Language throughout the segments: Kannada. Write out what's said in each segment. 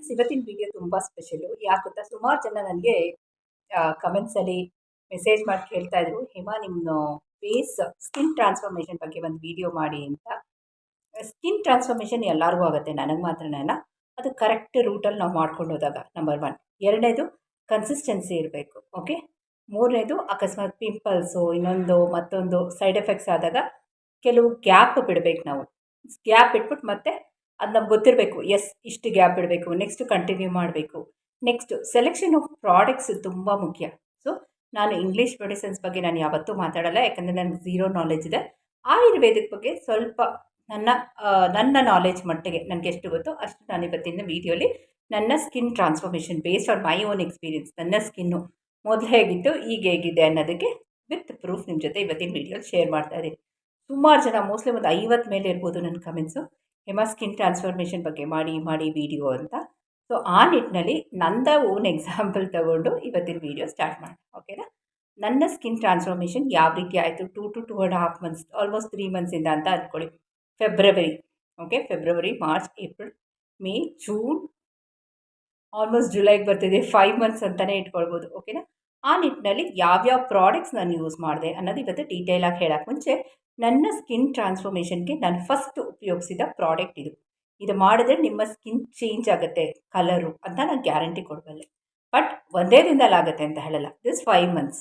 ಫ್ರೆಂಡ್ಸ್ ಇವತ್ತಿನ ವಿಡಿಯೋ ತುಂಬ ಸ್ಪೆಷಲು ಯಾಕೆ ಗೊತ್ತಾ ಸುಮಾರು ಜನ ನನಗೆ ಕಮೆಂಟ್ಸಲ್ಲಿ ಮೆಸೇಜ್ ಮಾಡಿ ಕೇಳ್ತಾ ಇದ್ರು, ಹೇಮಾ ನಿಮ್ಮ ಫೇಸ್ ಸ್ಕಿನ್ ಟ್ರಾನ್ಸ್ಫಾರ್ಮೇಷನ್ ಬಗ್ಗೆ ಒಂದು ವಿಡಿಯೋ ಮಾಡಿ ಅಂತ. ಸ್ಕಿನ್ ಟ್ರಾನ್ಸ್ಫಾರ್ಮೇಷನ್ ಎಲ್ಲರಿಗೂ ಆಗುತ್ತೆ, ನನಗೆ ಮಾತ್ರನೇ ಅದು ಕರೆಕ್ಟ್ ರೂಟಲ್ಲಿ ನಾವು ಮಾಡ್ಕೊಂಡು ಹೋದಾಗ ನಂಬರ್ ಒನ್ ಎರಡನೇದು ಕನ್ಸಿಸ್ಟೆನ್ಸಿ ಇರಬೇಕು ಓಕೆ ಮೂರನೇದು ಅಕಸ್ಮಾತ್ ಪಿಂಪಲ್ಸು ಇನ್ನೊಂದು ಮತ್ತೊಂದು ಸೈಡ್ ಎಫೆಕ್ಟ್ಸ್ ಆದಾಗ, ಕೆಲವು ಗ್ಯಾಪ್ ಬಿಡಬೇಕು ನಾವು. ಗ್ಯಾಪ್ ಇಟ್ಬಿಟ್ಟು ಮತ್ತೆ ಅದು ನಮ್ಗೆ ಗೊತ್ತಿರಬೇಕು. ಎಸ್ ಇಷ್ಟು ಗ್ಯಾಪ್ ಇಡಬೇಕು. ನೆಕ್ಸ್ಟ್ ಕಂಟಿನ್ಯೂ ಮಾಡಬೇಕು. ನೆಕ್ಸ್ಟ್ ಸೆಲೆಕ್ಷನ್ ಆಫ್ ಪ್ರಾಡಕ್ಟ್ಸ್ ತುಂಬ ಮುಖ್ಯ. ಸೊ ನಾನು ಇಂಗ್ಲೀಷ್ ಮೆಡಿಸಿನ್ಸ್ ಬಗ್ಗೆ ನಾನು ಯಾವತ್ತೂ ಮಾತಾಡಲ್ಲ. ಯಾಕಂದರೆ ನನಗೆ ಝೀರೋ ನಾಲೆಜ್ ಇದೆ. ಆಯುರ್ವೇದಿಕ್ ಬಗ್ಗೆ ಸ್ವಲ್ಪ ನನ್ನ ನನ್ನ ನಾಲೆಜ್ ಮಟ್ಟಿಗೆ ನನಗೆ ಎಷ್ಟು ಗೊತ್ತೋ ಅಷ್ಟು ನಾನು ಇವತ್ತಿನ ವೀಡಿಯೋಲಿ ನನ್ನ skin transformation based on my own experience ನನ್ನ ಸ್ಕಿನ್ನು ಮೊದಲು ಹೇಗಿತ್ತು, ಈಗ ಹೇಗಿದೆ ಅನ್ನೋದಕ್ಕೆ ವಿತ್ ಪ್ರೂಫ್ ನಿಮ್ಮ ಜೊತೆ ಇವತ್ತಿನ ವೀಡಿಯೋಲಿ ಶೇರ್ ಮಾಡ್ತಾ ಇದ್ದೀನಿ. ಸುಮಾರು ಜನ ಮೋಸ್ಟ್ಲಿ ಒಂದು ಐವತ್ತು ಮೇಲೆ ಇರ್ಬೋದು ನನ್ನ ಕಮೆಂಟ್ಸು ಹೆಮಾ ಸ್ಕಿನ್ ಟ್ರಾನ್ಸ್ಫಾರ್ಮೇಷನ್ ಬಗ್ಗೆ ಮಾಡಿ ಮಾಡಿ ವಿಡಿಯೋ ಅಂತ. ಸೊ ಆ ನಿಟ್ಟಿನಲ್ಲಿ ನಂದ ಓನ್ ಎಕ್ಸಾಂಪಲ್ ತಗೊಂಡು ಇವತ್ತಿನ ವಿಡಿಯೋ ಸ್ಟಾರ್ಟ್ ಮಾಡಿ ಓಕೆನಾ? ನನ್ನ ಸ್ಕಿನ್ ಟ್ರಾನ್ಸ್ಫಾರ್ಮೇಷನ್ ಯಾವ ರೀತಿ ಆಯಿತು? Two to two and half months, almost three ಮಂತ್ಸಿಂದ ಅಂತ ಅಂದ್ಕೊಳ್ಳಿ. February, okay? February, March, April, May, June, almost ಜುಲೈಗೆ ಬರ್ತಿದೆ. ಫೈವ್ ಮಂತ್ಸ್ ಅಂತಲೇ ಇಟ್ಕೊಳ್ಬೋದು, ಓಕೆನಾ? ಆ ನಿಟ್ಟಿನಲ್ಲಿ ಯಾವ್ಯಾವ ಪ್ರಾಡಕ್ಟ್ಸ್ ನಾನು ಯೂಸ್ ಮಾಡಿದೆ ಅನ್ನೋದು ಇವತ್ತು ಡೀಟೇಲಾಗಿ ಹೇಳೋಕ್ಕೆ ಮುಂಚೆ ನನ್ನ ಸ್ಕಿನ್ ಟ್ರಾನ್ಸ್ಫಾರ್ಮೇಷನ್ಗೆ ನಾನು ಫಸ್ಟ್ ಉಪಯೋಗಿಸಿದ ಪ್ರಾಡಕ್ಟ್ ಇದು. ಇದು ಮಾಡಿದ್ರೆ ನಿಮ್ಮ ಸ್ಕಿನ್ ಚೇಂಜ್ ಆಗುತ್ತೆ, ಕಲರು ಅಂತ ನಾನು ಗ್ಯಾರಂಟಿ ಕೊಡಬಲ್ಲೆ. ಬಟ್ ಒಂದೇ ದಿನದಲ್ಲಿ ಆಗುತ್ತೆ ಅಂತ ಹೇಳಲ್ಲ, this five months.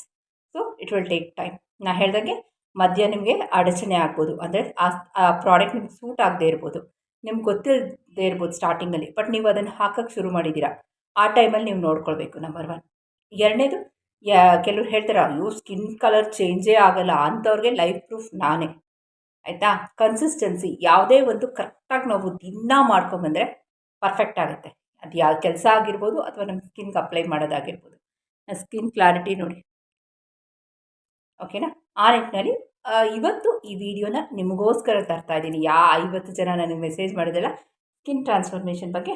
So, it will take time. ನಾನು ಹೇಳ್ದಂಗೆ ಮಧ್ಯ ನಿಮಗೆ ಅಡಚಣೆ ಆಗ್ಬೋದು. ಅಂದರೆ ಆ ಪ್ರಾಡಕ್ಟ್ ನಿಮ್ಗೆ ಸೂಟ್ ಆಗದೆ ಇರ್ಬೋದು. ನಿಮ್ಗೆ ಗೊತ್ತಿಲ್ಲದೆ ಇರ್ಬೋದು ಸ್ಟಾರ್ಟಿಂಗಲ್ಲಿ. ಬಟ್ ನೀವು ಅದನ್ನು ಹಾಕೋಕ್ಕೆ ಶುರು ಮಾಡಿದ್ದೀರಾ, ಆ ಟೈಮಲ್ಲಿ ನೀವು ನೋಡ್ಕೊಳ್ಬೇಕು ನಂಬರ್ ಒನ್ ಎರಡನೇದು ಯಾ, ಕೆಲವ್ರು ಹೇಳ್ತಾರೆ, ಅಯ್ಯೋ ಸ್ಕಿನ್ ಕಲರ್ ಚೇಂಜೇ ಆಗಲ್ಲ ಅಂಥವ್ರಿಗೆ ಲೈಫ್ ಪ್ರೂಫ್ ನಾನೇ. ಆಯಿತಾ? ಕನ್ಸಿಸ್ಟೆನ್ಸಿ ಯಾವುದೇ ಒಂದು ಕರೆಕ್ಟಾಗಿ ನಾವು ದಿನ ಮಾಡ್ಕೊಂಬಂದರೆ ಪರ್ಫೆಕ್ಟ್ ಆಗುತ್ತೆ. ಅದು ಯಾವ ಕೆಲಸ ಆಗಿರ್ಬೋದು ಅಥವಾ ನಮ್ಮ ಸ್ಕಿನ್ಗೆ ಅಪ್ಲೈ ಮಾಡೋದಾಗಿರ್ಬೋದು. ಸ್ಕಿನ್ ಕ್ಲಾರಿಟಿ ನೋಡಿ. ಓಕೆನಾ ಆ ನಿಟ್ಟಿನಲ್ಲಿ ಇವತ್ತು ಈ ವಿಡಿಯೋನ ನಿಮಗೋಸ್ಕರ ತರ್ತಾ ಇದ್ದೀನಿ. ಯಾ, ಐವತ್ತು ಜನ ನನಗೆ ಮೆಸೇಜ್ ಮಾಡಿದೆಲ್ಲ ಸ್ಕಿನ್ ಟ್ರಾನ್ಸ್ಫಾರ್ಮೇಷನ್ ಬಗ್ಗೆ.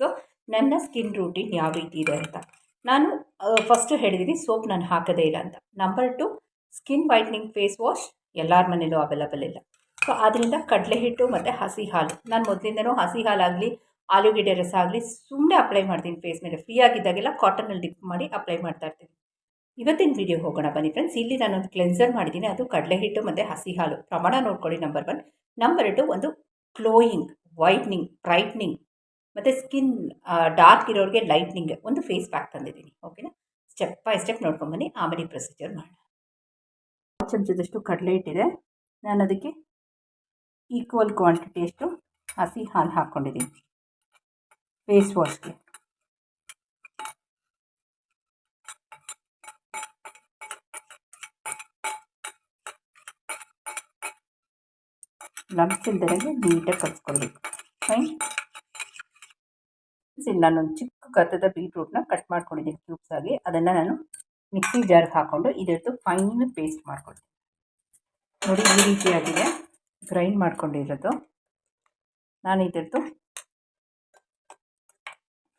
ಸೊ ನನ್ನ ಸ್ಕಿನ್ ರೂಟೀನ್ ಯಾವ ರೀತಿ ಇದೆ ಅಂತ. ನಾನು ಫಸ್ಟು ಹೇಳಿದ್ದೀನಿ ಸೋಪ್ ನಾನು ಹಾಕೋದೇ ಇಲ್ಲ ಅಂತ. Number two skin whitening face wash ಎಲ್ಲರ ಮನೇಲೂ ಅವೈಲಬಲ್ ಇಲ್ಲ. ಸೊ ಅದರಿಂದ ಕಡಲೆ ಹಿಟ್ಟು ಮತ್ತು ಹಸಿ ಹಾಲು. ನಾನು ಮೊದಲಿಂದನೂ ಹಸಿ ಹಾಲಾಗಲಿ, ಆಲೂಗೆಡ್ಡೆ ರಸ ಆಗಲಿ ಸುಮ್ಮನೆ ಅಪ್ಲೈ ಮಾಡ್ತೀನಿ ಫೇಸ್ ಮೇಲೆ. ಫ್ರೀ ಆಗಿದ್ದಾಗೆಲ್ಲ ಕಾಟನಲ್ಲಿ ಡಿಪ್ ಮಾಡಿ ಅಪ್ಲೈ ಮಾಡ್ತಾ ಇರ್ತೀನಿ. ಇವತ್ತಿನ ವಿಡಿಯೋ ಹೋಗೋಣ, ಬನ್ನಿ ಫ್ರೆಂಡ್ಸ್ ಇಲ್ಲಿ ನಾನೊಂದು ಕ್ಲೆನ್ಸರ್ ಮಾಡಿದ್ದೀನಿ ಅದು ಕಡಲೆ ಹಿಟ್ಟು ಮತ್ತು ಹಸಿ ಹಾಲು. ಪ್ರಮಾಣ ನೋಡ್ಕೊಳ್ಳಿ ನಂಬರ್ ಒನ್ ನಂಬರ್ ಟು ಒಂದು ಕ್ಲೋಯಿಂಗ್ ವೈಟ್ನಿಂಗ್ ಬ್ರೈಟ್ನಿಂಗ್ ಮತ್ತು ಸ್ಕಿನ್ ಡಾರ್ಕ್ ಇರೋರಿಗೆ ಲೈಟ್ನಿಂಗ್ ಒಂದು ಫೇಸ್ ಪ್ಯಾಕ್ ತಂದಿದ್ದೀನಿ. ಓಕೆನಾ ಸ್ಟೆಪ್ ಬೈ ಸ್ಟೆಪ್ ನೋಡ್ಕೊಂಬನ್ನಿ ಆಮೇಲೆ ಪ್ರೊಸೀಜರ್ ಮಾಡೋಣ. ಚಮಚದಷ್ಟು ಕಡಲೆ ಇಟ್ಟಿದೆ. ನಾನು ಅದಕ್ಕೆ ಈಕ್ವಲ್ ಕ್ವಾಂಟಿಟಿಯಷ್ಟು ಹಸಿ ಹಾಲು ಹಾಕ್ಕೊಂಡಿದ್ದೀನಿ ಫೇಸ್ ವಾಶ್ಗೆ ಲಂಪ್ಸ್ ಇಲ್ದಿರಂಗೆ ನೀಟಾಗಿ ಕಲಿಸ್ಕೊಳ್ಬೇಕು ಫೈನ್ ನಾನೊಂದು ಚಿಕ್ಕ ಗತ್ತದ ಬೀಟ್ರೂಟ್ನ ಕಟ್ ಮಾಡ್ಕೊಂಡಿದ್ದೀನಿ ಕ್ಯೂಬ್ಸ್ ಆಗಿ. ಅದನ್ನು ನಾನು ಮಿಕ್ಸಿ ಜಾರ್ಗೆ ಹಾಕ್ಕೊಂಡು ಇದರದ್ದು ಫೈನ್ ಪೇಸ್ಟ್ ಮಾಡ್ಕೊಳ್ತೀನಿ. ನೋಡಿ ಈ ರೀತಿಯಾಗಿದೆ ಗ್ರೈಂಡ್ ಮಾಡ್ಕೊಂಡಿರೋದು. ನಾನು ಇದರದ್ದು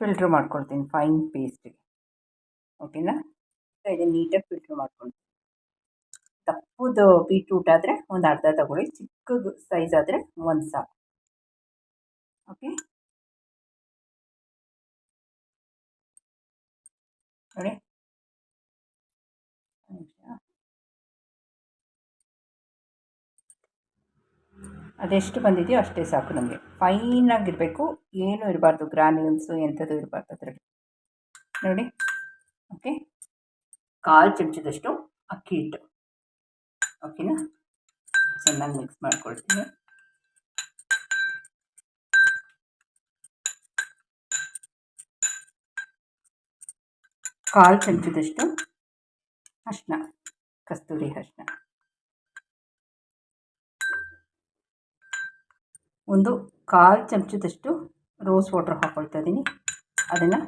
ಫಿಲ್ಟ್ರ್ ಮಾಡ್ಕೊಳ್ತೀನಿ ಫೈನ್ ಪೇಸ್ಟಿಗೆ ಓಕೆನಾ ಇದನ್ನು ನೀಟಾಗಿ ಫಿಲ್ಟ್ರ್ ಮಾಡ್ಕೊಳ್ತೀನಿ. ದಪ್ಪದು ಬೀಟ್ರೂಟ್ ಆದರೆ ಒಂದು ಅರ್ಧ ತಗೊಳ್ಳಿ, ಚಿಕ್ಕದು ಸೈಜ್ ಆದರೆ ಒಂದು ಸಾಕು. ಓಕೆ ನೋಡಿ ಅದೆಷ್ಟು ಬಂದಿದೆಯೋ ಅಷ್ಟೇ ಸಾಕು ನಮಗೆ ಫೈನಾಗಿರಬೇಕು ಏನೂ ಇರಬಾರ್ದು ಗ್ರಾನ್ಯೂಲ್ಸು ಎಂಥದ್ದು ಇರಬಾರ್ದು ಅದರಲ್ಲಿ ನೋಡಿ ಓಕೆ ಕಾಲು ಚಮಚದಷ್ಟು ಅಕ್ಕಿ ಹಿಟ್ಟು ಓಕೆನಾ ಚೆನ್ನಾಗಿ ಮಿಕ್ಸ್ ಮಾಡ್ಕೊಳ್ತೀನಿ ಕಾಲು ಚಮಚದಷ್ಟು ಅಷ್ಟ ಕಸ್ತೂರಿ ಅರಿಶಿನ ಒಂದು ಕಾಲು ಚಮಚದಷ್ಟು ರೋಸ್ ವಾಟರ್ ಹಾಕ್ಕೊಳ್ತಾ ಇದ್ದೀನಿ. ಅದನ್ನು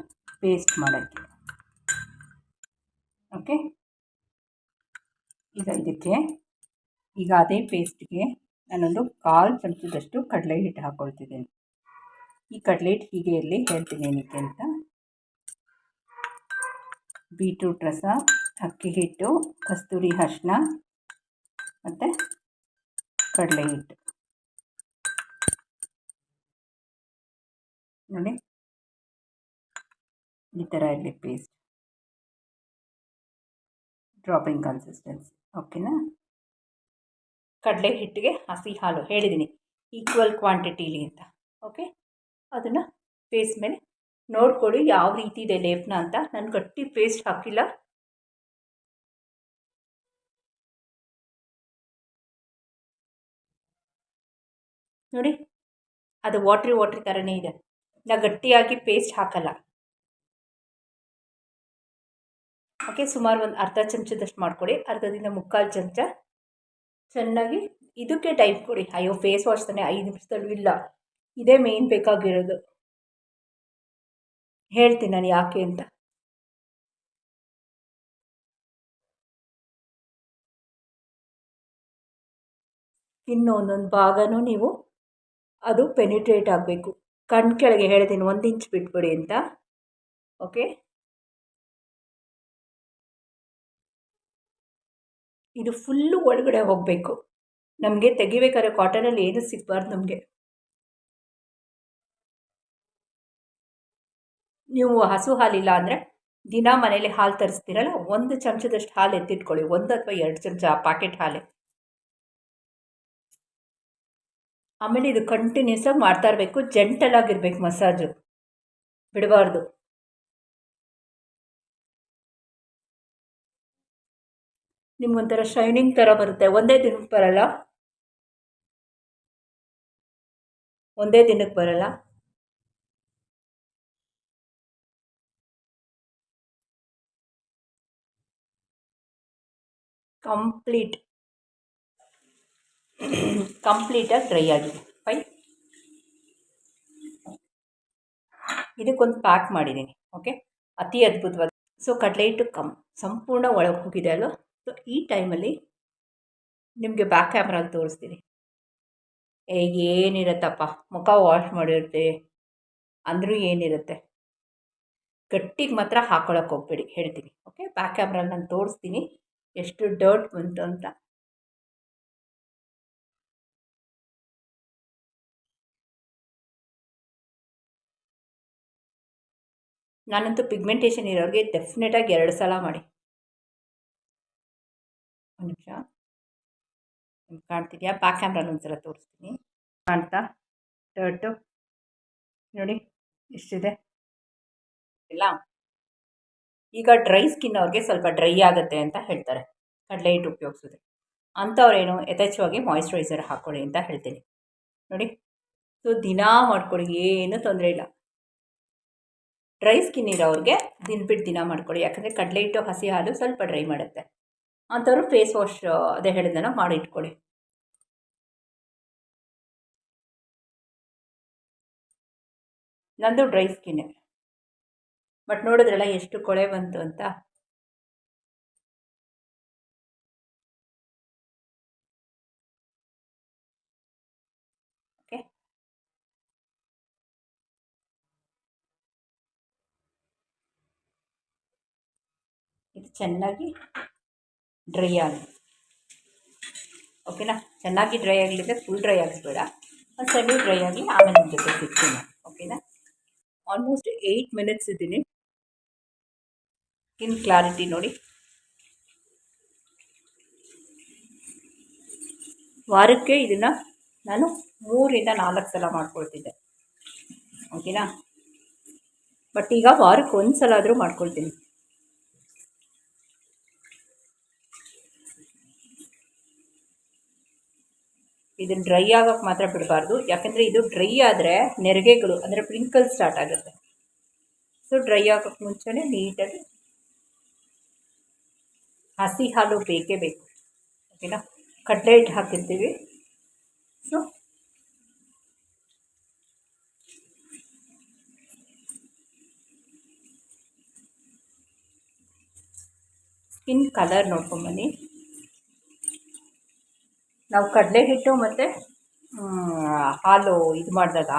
ಪೇಸ್ಟ್ ಮಾಡೋಕ್ಕೆ. ಓಕೆ ಈಗ ಇದಕ್ಕೆ, ಈಗ ಅದೇ ಪೇಸ್ಟ್ಗೆ ನಾನೊಂದು ಕಾಲು ಚಮಚದಷ್ಟು ಕಡಲೆ ಹಿಟ್ಟು ಹಾಕ್ಕೊಳ್ತಿದ್ದೀನಿ ಈ ಕಡಲೆ ಹಿಟ್ಟು ಹೀಗೆ ಇರಲಿ ಹೇಳ್ತೀನಿ ಏನಕ್ಕೆ ಅಂತ ಬೀಟ್ರೂಟ್ ರಸ, ಅಕ್ಕಿ ಹಿಟ್ಟು, ಕಸ್ತೂರಿ ಅರಿಶಿನ ಮತ್ತು ಕಡಲೆ ಹಿಟ್ಟು. ನೋಡಿ. ಈ ಥರ ಇರಲಿ ಪೇಸ್ಟ್ ಡ್ರಾಪಿಂಗ್ ಕನ್ಸಿಸ್ಟೆನ್ಸಿ ಓಕೆನಾ ಕಡಲೆ ಹಿಟ್ಟಿಗೆ ಹಸಿ ಹಾಲು ಹೇಳಿದ್ದೀನಿ ಈಕ್ವಲ್ ಕ್ವಾಂಟಿಟೀಲಿ ಅಂತ. ಓಕೆ ಅದನ್ನು ಪೇಸ್ಟ್ ಮೇಲೆ ನೋಡ್ಕೊಳ್ಳಿ ಯಾವ ರೀತಿ ಇದೆ ಲೇಪನ ಅಂತ. ನಾನು ಗಟ್ಟಿ ಪೇಸ್ಟ್ ಹಾಕಿಲ್ಲ. ನೋಡಿ, ಅದು ವಾಟ್ರಿ ವಾಟ್ರಿ ಥರನೇ ಇದೆ. ನಾ ಗಟ್ಟಿಯಾಗಿ ಪೇಸ್ಟ್ ಹಾಕಲ್ಲ. ಓಕೆ ಸುಮಾರು ಒಂದು ಅರ್ಧ ಚಮಚದಷ್ಟು ಮಾಡ್ಕೊಳ್ಳಿ ಅರ್ಧದಿಂದ ಮುಕ್ಕಾಲು ಚಮಚ. ಚೆನ್ನಾಗಿ ಇದಕ್ಕೆ ಟೈಪ್ ಕೊಡಿ. ಅಯ್ಯೋ ಫೇಸ್ ವಾಶ್ ತಾನೆ ಐದು ನಿಮಿಷದಲ್ಲೂ ಇಲ್ಲ. ಇದೇ ಮೇಯ್ನ್ ಬೇಕಾಗಿರೋದು. ಹೇಳ್ತೀನಿ ನಾನು ಯಾಕೆ ಅಂತ. ಇನ್ನು ಒಂದೊಂದು ಭಾಗನೂ ನೀವು ಅದು ಪೆನಿಟ್ರೇಟ್ ಆಗಬೇಕು. ಕಣ್ ಕೆಳಗೆ ಹೇಳ್ತೀನಿ, ಒಂದು ಇಂಚ್ ಬಿಟ್ಬಿಡಿ ಅಂತ. ಓಕೆ ಇದು ಫುಲ್ಲು ಒಳಗಡೆ ಹೋಗಬೇಕು. ನಮಗೆ ತೆಗಿಬೇಕಾದ್ರೆ ಕಾಟನಲ್ಲಿ ಏನು ಸಿಗಬಾರ್ದು ನಮಗೆ. ನೀವು ಹಸು ಹಾಲಿಲ್ಲ ಅಂದರೆ ದಿನ ಮನೇಲಿ ಹಾಲು ತರಿಸ್ತೀರಲ್ಲ, ಒಂದು ಚಮಚದಷ್ಟು ಹಾಲು ಎತ್ತಿಟ್ಕೊಳ್ಳಿ, ಒಂದು ಅಥವಾ ಎರಡು ಚಮಚ ಪಾಕೆಟ್ ಹಾಲೆ. ಆಮೇಲೆ ಇದು ಕಂಟಿನ್ಯೂಸ್ ಆಗಿ ಮಾಡ್ತಾ ಇರಬೇಕು ಜೆಂಟಲಾಗಿರ್ಬೇಕು ಮಸಾಜು ಬಿಡಬಾರ್ದು. ನಿಮ್ಗೊಂಥರ ಶೈನಿಂಗ್ ಥರ ಬರುತ್ತೆ. ಒಂದೇ ದಿನಕ್ಕೆ ಬರಲ್ಲ. ಒಂದೇ ದಿನಕ್ಕೆ ಬರಲ್ಲ. ಕಂಪ್ಲೀಟ್ ಕಂಪ್ಲೀಟಾಗಿ ಡ್ರೈ ಆಗಿದೆ ಫೈನ್ ಇದಕ್ಕೊಂದು ಪ್ಯಾಕ್ ಮಾಡಿದ್ದೀನಿ ಓಕೆ ಅತಿ ಅದ್ಭುತವಾಗಿ ಸೊ ಕಡಲೆ ಹಿಟ್ಟು ಕಮ್ ಸಂಪೂರ್ಣ ಒಳಗೆ ಹೋಗಿದೆ ಅಲ್ವ? ಸೊ ಈ ಟೈಮಲ್ಲಿ ನಿಮಗೆ ಬ್ಯಾಕ್ ಕ್ಯಾಮ್ರಲ್ಲಿ ತೋರಿಸ್ತೀನಿ. ಏ, ಏನಿರತ್ತಪ್ಪ? ಮುಖ ವಾಶ್ ಮಾಡಿರುತ್ತೆ. ಅಂದರೂ ಏನಿರುತ್ತೆ? ಗಟ್ಟಿಗೆ ಮಾತ್ರ ಹಾಕೊಳಕ್ಕೆ ಹೋಗ್ಬೇಡಿ, ಹೇಳ್ತೀನಿ ಓಕೆ ಬ್ಯಾಕ್ ಕ್ಯಾಮ್ರಲ್ಲಿ ನಾನು ತೋರಿಸ್ತೀನಿ. ಎಷ್ಟು ಡೌಟ್ ಬಂತು ಅಂತ. ನಾನಂತೂ ಪಿಗ್ಮೆಂಟೇಷನ್ ಇರೋರಿಗೆ ಡೆಫಿನೆಟಾಗಿ ಎರಡು ಸಲ ಮಾಡಿ. ಒಂದು ನಿಮಿಷ. ಕಾಣ್ತಿದ್ಯಾ? ಬ್ಯಾಕ್ ಕ್ಯಾಮ್ರಲ್ಲಿ ಒಂದು ಸಲ ತೋರಿಸ್ತೀನಿ. ಕಾಣ್ತಾ? ಡರ್ಟು ನೋಡಿ, ಎಷ್ಟಿದೆ? ಇಲ್ಲ. ಈಗ ಡ್ರೈ ಸ್ಕಿನ್ ಅವ್ರಿಗೆ ಸ್ವಲ್ಪ ಡ್ರೈ ಆಗುತ್ತೆ ಅಂತ ಹೇಳ್ತಾರೆ. ಕಡಲೆ ಹಿಟ್ಟು ಉಪಯೋಗಿಸಿದ್ರೆ. ಅಂಥವ್ರೇನು ಯಥೇಚ್ಛವಾಗಿ ಮಾಯಿಶ್ಚರೈಸರ್ ಹಾಕ್ಕೊಳ್ಳಿ ಅಂತ ಹೇಳ್ತೀನಿ. ನೋಡಿ. ಸೊ, ದಿನ ಮಾಡ್ಕೊಳ್ಳಿ, ಏನೂ ತೊಂದರೆ ಇಲ್ಲ. ಡ್ರೈ ಸ್ಕಿನ್ ಇರೋರಿಗೆ ದಿನ ಬಿಟ್ಟು ದಿನ ಮಾಡ್ಕೊಳ್ಳಿ. ಯಾಕಂದರೆ ಕಡಲೆ ಹಿಟ್ಟು, ಹಸಿ ಹಾಲು ಸ್ವಲ್ಪ ಡ್ರೈ ಮಾಡುತ್ತೆ. ಅಂಥವ್ರು ಫೇಸ್ ವಾಶ್ ಅದೇ ಹೇಳಿದ್ದನ್ನು ಮಾಡಿ ಇಟ್ಕೊಳ್ಳಿ ನಂದು ಡ್ರೈ ಸ್ಕಿನ್ನೇ ಬಟ್ ನೋಡಿದ್ರಲ್ಲ ಎಷ್ಟು ಕೊಳೆ ಬಂತು ಅಂತ. ಓಕೆ ಇದು ಚೆನ್ನಾಗಿ ಡ್ರೈ ಆಗಿ. ಓಕೆನಾ ಚೆನ್ನಾಗಿ ಡ್ರೈ ಆಗಲಿಕ್ಕೆ ಫುಲ್ ಡ್ರೈ ಆಗಿಸ್ಬೇಡ ಒಂದು ಡ್ರೈ ಆಗಲಿ ಆಮೇಲೆ ನಿಮ್ಮ ಜೊತೆ ಸಿಗ್ತೀನಿ. ಓಕೆನಾ ಆಲ್ಮೋಸ್ಟ್ ಏಯ್ಟ್ ಮಿನಿಟ್ಸ್ ಇದ್ದೀನಿ. ಸ್ಕಿನ್ ಕ್ಲಾರಿಟಿ ನೋಡಿ. ವಾರಕ್ಕೆ ಇದನ್ನು ನಾನು ಮೂರಿಂದ ನಾಲ್ಕು ಸಲ ಮಾಡ್ಕೊಳ್ತಿದ್ದೆ. ಓಕೆನಾ? ಬಟ್ ಈಗ ವಾರಕ್ಕೆ ಒಂದು ಸಲ ಆದರೂ ಮಾಡ್ಕೊಳ್ತೀನಿ. ಇದನ್ನು ಡ್ರೈ ಆಗೋಕ್ಕೆ ಮಾತ್ರ ಬಿಡಬಾರ್ದು. ಯಾಕಂದರೆ ಇದು ಡ್ರೈ ಆದರೆ ನೆರಿಗೆಗಳು ಅಂದರೆ ಪ್ರಿಂಕಲ್ ಸ್ಟಾರ್ಟ್ ಆಗುತ್ತೆ. ಸೊ ಡ್ರೈ ಆಗೋಕ್ಕೆ ಮುಂಚೆನೇ ನೀಟಾಗಿ ಹಸಿ ಹಾಲು ಬೇಕೇ ಬೇಕು. ಓಕೆನಾ? ಕಡಲೆ ಹಿಟ್ಟು ಹಾಕಿರ್ತೀವಿ ಸೊ ಸ್ಕಿನ್ ಕಲರ್ ನೋಡ್ಕೊಂಬನ್ನಿ ನಾವು ಕಡಲೆ ಹಿಟ್ಟು ಮತ್ತು ಹಾಲು ಇದು ಮಾಡಿದಾಗ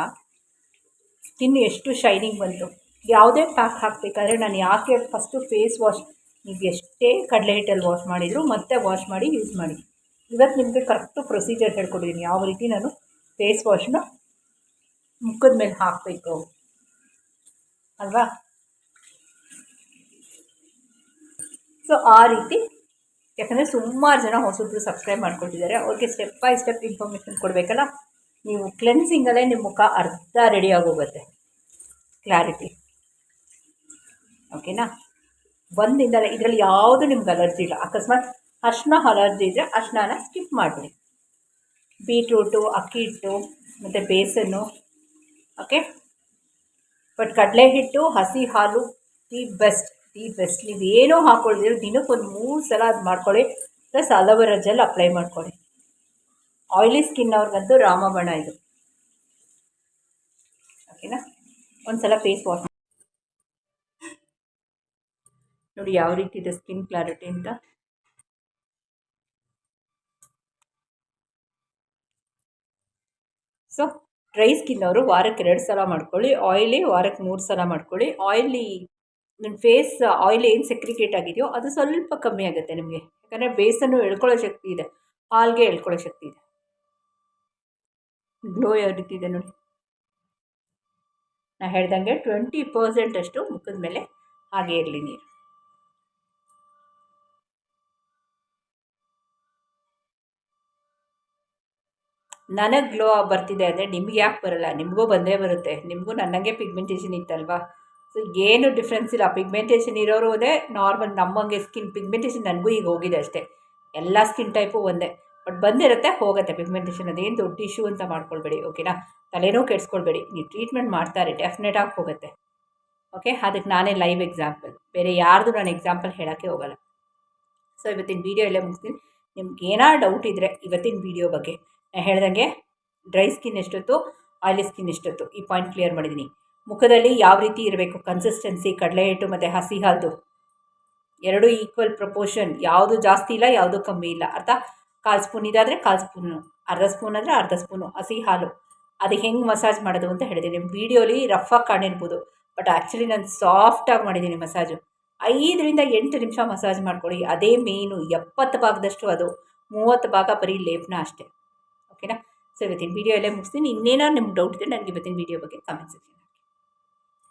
ಸ್ಕಿನ್ ಎಷ್ಟು ಶೈನಿಂಗ್ ಬಂತು. ಯಾವುದೇ ಪ್ಯಾಕ್ ಹಾಕಬೇಕಾದ್ರೆ ನಾನು ಯಾಕೆ ಫಸ್ಟು ಫೇಸ್ ವಾಶ್ ನೀವು ಎಷ್ಟೇ ಕಡಲೆ ಹಿಟ್ಟಲ್ಲಿ ವಾಶ್ ಮಾಡಿದರೂ ಮತ್ತೆ ವಾಶ್ ಮಾಡಿ ಯೂಸ್ ಮಾಡಿ. ಇವತ್ತು ನಿಮಗೆ ಕರೆಕ್ಟು ಪ್ರೊಸೀಜರ್ ಹೇಳ್ಕೊಟ್ಟಿದ್ದೀನಿ ಯಾವ ರೀತಿ ನಾನು ಫೇಸ್ ವಾಶ್ನ ಮುಖದ ಮೇಲೆ ಹಾಕಬೇಕು. ಅಲ್ವಾ? ಸೊ ಆ ರೀತಿ, ಯಾಕಂದರೆ ಸುಮಾರು ಜನ ಹೊಸಬ್ರು ಸಬ್ಸ್ಕ್ರೈಬ್ ಮಾಡ್ಕೊಟ್ಟಿದ್ದಾರೆ. ಅವ್ರಿಗೆ ಸ್ಟೆಪ್ ಬೈ ಸ್ಟೆಪ್ ಇನ್ಫಾರ್ಮೇಷನ್ ಕೊಡಬೇಕಲ್ಲ? ನೀವು ಕ್ಲೆನ್ಸಿಂಗಲ್ಲೇ ನಿಮ್ಮ ಮುಖ ಅರ್ಧ ರೆಡಿ ಆಗೋಗುತ್ತೆ. ಕ್ಲಾರಿಟಿ ಓಕೆನಾ ಒಂದಿಂದಲೇ ಇದರಲ್ಲಿ ಯಾವುದು ನಿಮ್ಗೆ ಅಲರ್ಜಿ ಇಲ್ಲ. ಅಕಸ್ಮಾತ್ ಅರ್ಶಿನ ಅಲರ್ಜಿ ಇದ್ದರೆ ಅರ್ಶಿನ ಸ್ಕಿಪ್ ಮಾಡಿಬಿಡಿ. ಬೀಟ್ರೂಟು ಅಕ್ಕಿ ಹಿಟ್ಟು, ಮತ್ತು ಬೇಸನ್ನು ಓಕೆ ಬಟ್ ಕಡಲೆ ಹಿಟ್ಟು ಹಸಿ ಹಾಲು ದಿ ಬೆಸ್ಟ್ ದಿ ಬೆಸ್ಟ್ ನೀವು ಏನೋ ದಿನಕ್ಕೆ ಒಂದು ಮೂರು ಸಲ ಅದು ಮಾಡ್ಕೊಳ್ಳಿ plus aloe vera gel apply ಮಾಡ್ಕೊಳ್ಳಿ. ಆಯಿಲಿ ಸ್ಕಿನ್ ಅವ್ರಿಗಂತೂ ರಾಮಬಣ ಇದು. ಓಕೆನಾ ಒಂದು ಸಲ ಫೇಸ್ ವಾಶ್ ನೋಡಿ ಯಾವ ರೀತಿ ಇದೆ ಸ್ಕಿನ್ ಕ್ಲಾರಿಟಿ ಅಂತ. ಸೊ, ಡ್ರೈ ಸ್ಕಿನ್ ಅವರು ವಾರಕ್ಕೆ ಎರಡು ಸಲ ಮಾಡ್ಕೊಳ್ಳಿ, ಆಯಿಲಿ ವಾರಕ್ಕೆ ಮೂರು ಸಲ ಮಾಡ್ಕೊಳ್ಳಿ. ಆಯಿಲಿ ನಿಮ್ಮ ಫೇಸ್, ಆಯಿಲ್ ಏನು ಸೆಕ್ರಿಕೇಟ್ ಆಗಿದೆಯೋ ಅದು ಸ್ವಲ್ಪ ಕಮ್ಮಿ ಆಗುತ್ತೆ ನಿಮಗೆ. ಯಾಕಂದರೆ ಬೇಸನ್ನು ಎಳ್ಕೊಳ್ಳೋ ಶಕ್ತಿ ಇದೆ, ಹಾಲ್ಗೆ ಎಳ್ಕೊಳ್ಳೋ ಶಕ್ತಿ ಇದೆ. ಗ್ಲೋ ಯಾವ ರೀತಿ ಇದೆ ನೋಡಿ. ನಾ ಹೇಳ್ದಂಗೆ ಟ್ವೆಂಟಿ ಪರ್ಸೆಂಟಷ್ಟು ಮುಖದ ಮೇಲೆ ಹಾಗೆ ಇರಲಿ ನೀರು. ನನಗೆ ಗ್ಲೋ ಬರ್ತಿದೆ ಅಂದರೆ ನಿಮ್ಗೆ ಯಾಕೆ ಬರಲ್ಲ? ನಿಮಗೂ ಬಂದೇ ಬರುತ್ತೆ. ನಿಮಗೂ ನನ್ನಂಗೆ ಪಿಗ್ಮೆಂಟೇಷನ್ ಇತ್ತಲ್ವಾ? ಸೊ ಏನು ಡಿಫ್ರೆನ್ಸ್ ಇಲ್ಲ. ಪಿಗ್ಮೆಂಟೇಷನ್ ಇರೋರು ಅದೇ ನಾರ್ಮಲ್ ನಮ್ಮಂಗೆ ಸ್ಕಿನ್ ಪಿಗ್ಮೆಂಟೇಷನ್ ನನಗೂ ಈಗ ಹೋಗಿದೆ ಅಷ್ಟೇ. ಎಲ್ಲ ಸ್ಕಿನ್ ಟೈಪು ಒಂದೇ. ಬಟ್ ಬಂದಿರುತ್ತೆ, ಹೋಗುತ್ತೆ ಪಿಗ್ಮೆಂಟೇಷನ್ ಅದೇನು ದೊಡ್ಡ ಇಶ್ಯೂ ಅಂತ ಮಾಡ್ಕೊಳ್ಬೇಡಿ ಓಕೆನಾ ತಲೆನೂ ಕೆಡಿಸ್ಕೊಳ್ಬೇಡಿ. ನೀವು ಟ್ರೀಟ್ಮೆಂಟ್ ಮಾಡ್ತಾರೆ ಡೆಫಿನೆಟಾಗಿ ಹೋಗುತ್ತೆ. ಓಕೆ ಅದಕ್ಕೆ ನಾನೇ ಲೈವ್ ಎಕ್ಸಾಂಪಲ್ ಬೇರೆ ಯಾರ್ದು ನಾನು ಎಕ್ಸಾಂಪಲ್ ಹೇಳೋಕ್ಕೆ ಹೋಗಲ್ಲ. ಸೊ ಇವತ್ತಿನ ವೀಡಿಯೋ ಎಲ್ಲೇ ಮುಗಿಸ್ತೀನಿ. ನಿಮ್ಗೆ ಏನಾರು ಡೌಟ್ ಇದ್ದರೆ ಇವತ್ತಿನ ವೀಡಿಯೋ ಬಗ್ಗೆ. ಹೇಳ್ದಂಗೆ ಡ್ರೈ ಸ್ಕಿನ್ ಎಷ್ಟೊತ್ತು ಆಯಿಲಿ ಸ್ಕಿನ್ ಎಷ್ಟೊತ್ತು. ಈ ಪಾಯಿಂಟ್ ಕ್ಲಿಯರ್ ಮಾಡಿದ್ದೀನಿ ಮುಖದಲ್ಲಿ ಯಾವ ರೀತಿ ಇರಬೇಕು? ಕನ್ಸಿಸ್ಟೆನ್ಸಿ ಕಡಲೆ ಹಿಟ್ಟು ಮತ್ತು ಹಸಿ ಹಾಲ್ದು. ಎರಡು ಈಕ್ವಲ್ ಪ್ರಪೋರ್ಷನ್ ಯಾವುದು ಜಾಸ್ತಿ ಇಲ್ಲ, ಯಾವುದು ಕಮ್ಮಿ ಇಲ್ಲ. ಅರ್ಥ? ಕಾಲು ಸ್ಪೂನ್ ಇದಾದರೆ ಕಾಲು ಸ್ಪೂನು, ಅರ್ಧ ಸ್ಪೂನ್ ಅಂದರೆ ಅರ್ಧ ಸ್ಪೂನು ಹಸಿ ಹಾಲು. ಅದು ಹೆಂಗೆ ಮಸಾಜ್ ಮಾಡೋದು ಅಂತ ಹೇಳಿದ್ದೀನಿ ವೀಡಿಯೋಲಿ ರಫಾಗಿ ಕಾಣಿರ್ಬೋದು ಬಟ್ ಆ್ಯಕ್ಚುಲಿ ನಾನು ಸಾಫ್ಟಾಗಿ ಮಾಡಿದ್ದೀನಿ ಮಸಾಜು ಐದರಿಂದ ಎಂಟು ನಿಮಿಷ ಮಸಾಜ್ ಮಾಡ್ಕೊಳ್ಳಿ. ಅದೇ ಮೇನು ಎಪ್ಪತ್ತು ಭಾಗದಷ್ಟು ಅದು, ಮೂವತ್ತು ಭಾಗ ಬರೀ ಲೇಪನ ಅಷ್ಟೇ. ಓಕೆನಾ? ಸೊ ಇವತ್ತಿನ ವೀಡಿಯೋ ಎಲ್ಲೇ ಮುಗಿಸ್ತೀನಿ. ಇನ್ನೇನಾದ್ರು ನಿಮ್ಗೆ ಡೌಟ್ ಇದೆ ನನಗೆ ಇವತ್ತಿನ ವೀಡಿಯೋ ಬಗ್ಗೆ ಕಮೆಂಟ್ಸ್ ಸೆಕ್ಷನ್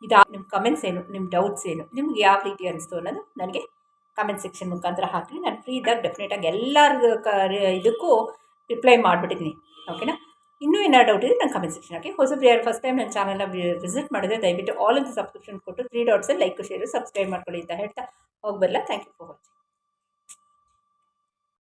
ಇದು ನಿಮ್ಮ ಕಮೆಂಟ್ಸ್ ಏನು ನಿಮ್ಮ ಡೌಟ್ಸ್ ಏನು, ನಿಮ್ಗೆ ಯಾವ ರೀತಿ ಅನಿಸ್ತು ಅನ್ನೋದು ನನಗೆ ಕಮೆಂಟ್ ಸೆಕ್ಷನ್ ಮುಖಾಂತರ ಹಾಕಿ ನಾನು ಫ್ರೀ ಇದ್ದಾಗ ಡೆಫಿನೆಟಾಗಿ ಎಲ್ಲರಿಗೂ ಕ ಇದಕ್ಕೂ ರಿಪ್ಲೈ ಮಾಡಿಬಿಟ್ಟಿದ್ದೀನಿ ಓಕೆನಾ? ಇನ್ನೂ ಏನಾದ್ರು ಡೌಟ್ ಇದೆ ನಾನು ಕಮೆಂಟ್ ಸೆಕ್ಷನ್ ಹಾಕಿ. ಹೊಸಬ್ರು ಯಾರು ಫಸ್ಟ್ ಟೈಮ್ ನನ್ನ ಚಾನಲ್ನ ವಿಸಿಟ್ ಮಾಡಿದ್ರೆ ದಯವಿಟ್ಟು ಆಲ್ ಅಂತ ಸಬ್ಸ್ಕ್ರಿಪ್ಷನ್ ಕೊಟ್ಟು ತ್ರೀ ಡಾಟ್ಸಲ್ಲಿ ಲೈಕ್ ಶೇರು ಸಬ್ಸ್ಕ್ರೈಬ್ ಮಾಡ್ಕೊಳ್ಳಿ ಅಂತ ಹೇಳ್ತಾ ಹೋಗಿ ಬರಲ್ಲ ಥ್ಯಾಂಕ್ ಯು ಫಾರ್ ವಾಚಿಂಗ್